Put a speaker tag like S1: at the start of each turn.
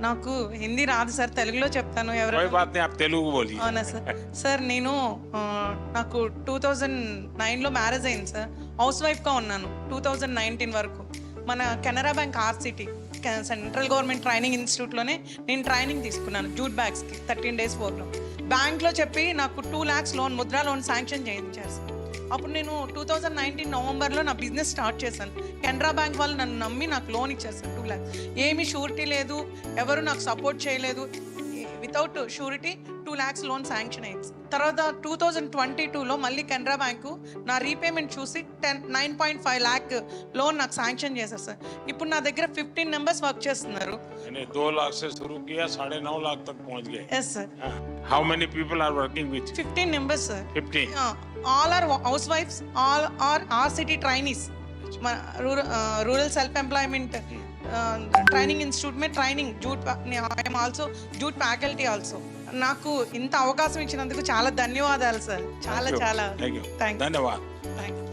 S1: నాకు హిందీ రాదు సార్ తెలుగులో చెప్తాను ఎవరైనా
S2: తెలుగు
S1: అవునా సార్? సార్ నేను నాకు టూ థౌజండ్ నైన్లో మ్యారేజ్ అయింది సార్. హౌస్ వైఫ్గా ఉన్నాను టూ థౌజండ్ నైన్టీన్ వరకు. మన Canara bank RSETI central government training ఇన్స్టిట్యూట్లోనే నేను ట్రైనింగ్ తీసుకున్నాను జూట్ బ్యాగ్స్కి థర్టీన్ డేస్ ఫోర్లో. బ్యాంక్లో చెప్పి నాకు two lakhs loan Mudra loan sanction చేయించారు అప్పుడు నేను టూ థౌజండ్ నైన్టీన్ నవంబర్లో నా బిజినెస్ స్టార్ట్ చేశాను. కెనరా బ్యాంక్ వాళ్ళు నన్ను నమ్మి నాకు లోన్ ఇచ్చేస్తారు టూ ల్యాక్స్ ఏమీ షూరిటీ లేదు ఎవరు నాకు సపోర్ట్ చేయలేదు. Without surety two lakhs loan sanction అయింది. తర్వాత టూ థౌజండ్ ట్వంటీ టూలో మళ్ళీ కెనరా బ్యాంకు నా రీపేమెంట్ చూసి ten nine point five lakh loan నాకు శాంక్షన్ చేశారు సార్. ఇప్పుడు నా దగ్గర ఫిఫ్టీన్ నెంబర్స్ వర్క్ చేస్తున్నారు. Yes sir
S2: how many people are working with
S1: fifteen numbers
S2: fifteen
S1: all are house wives all are RSETI trainees rural self employment training institute May training jute I'm also jute faculty also నాకు ఇంత అవకాశం ఇచ్చినందుకు చాలా ధన్యవాదాలు sir చాలా చాలా.
S2: Thank